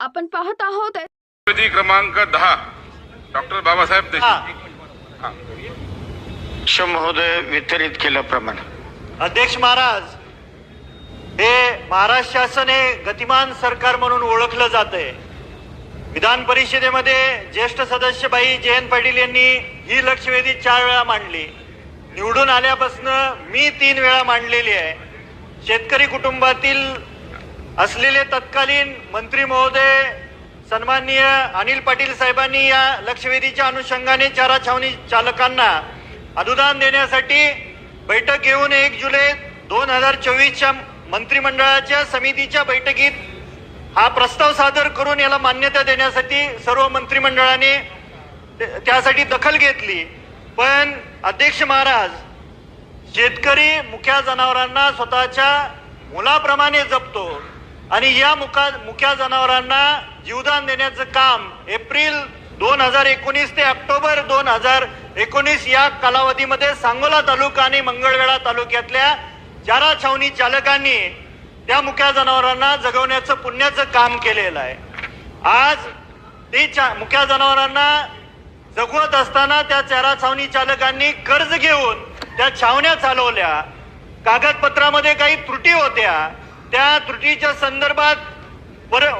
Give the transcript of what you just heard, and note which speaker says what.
Speaker 1: आपण पाहत आहोत
Speaker 2: क्रमांक दहा. डॉक्टर बाबासाहेब देशमुख. हा.
Speaker 3: अध्यक्ष महोदय वितरित केल्याप्रमाणे.
Speaker 4: अध्यक्ष महाराज हे महाराष्ट्र शासन हे गतिमान सरकार म्हणून ओळखलं जात आहे विधान परिषदेमध्ये ज्येष्ठ सदस्य बाई जयंत पाटील यांनी ही लक्षवेधी चार वेळा मांडली. निवडून आल्यापासून मी तीन वेळा मांडलेली आहे. शेतकरी कुटुंबातील असलेले तत्कालीन मंत्री महोदय सन्माननीय अनिल पाटील साहेबांनी या लक्षवेधीच्या अनुषंगाने चारा छावणी चालकांना अनुदान देण्यासाठी बैठक घेऊन एक जुलै दोन हजार चोवीसच्या मंत्रिमंडळाच्या समितीच्या बैठकीत हा प्रस्ताव सादर करून याला मान्यता देण्यासाठी सर्व मंत्रिमंडळाने त्यासाठी दखल घेतली. पण अध्यक्ष महाराज शेतकरी मुख्या जनावरांना स्वतःच्या मुलाप्रमाणे जपतो. आणि या मुका मुख्या जनावरांना जीवदान देण्याचं काम एप्रिल दोन हजार एकोणीस ते ऑक्टोबर दोन हजार एकोणीस या कालावधीमध्ये सांगोला तालुका आणि मंगळवेढा तालुक्यातल्या चारा छावणी चालकांनी त्या मुख्या जनावरांना जगवण्याचं पुण्याचं काम केलेलं आहे. आज ते चा मुख्या जनावरांना जगवत असताना त्या चारा छावणी चालकांनी कर्ज घेऊन त्या छावण्या चालवल्या. कागदपत्रामध्ये काही त्रुटी होत्या. त्या त्रुटीच्या संदर्भात बरं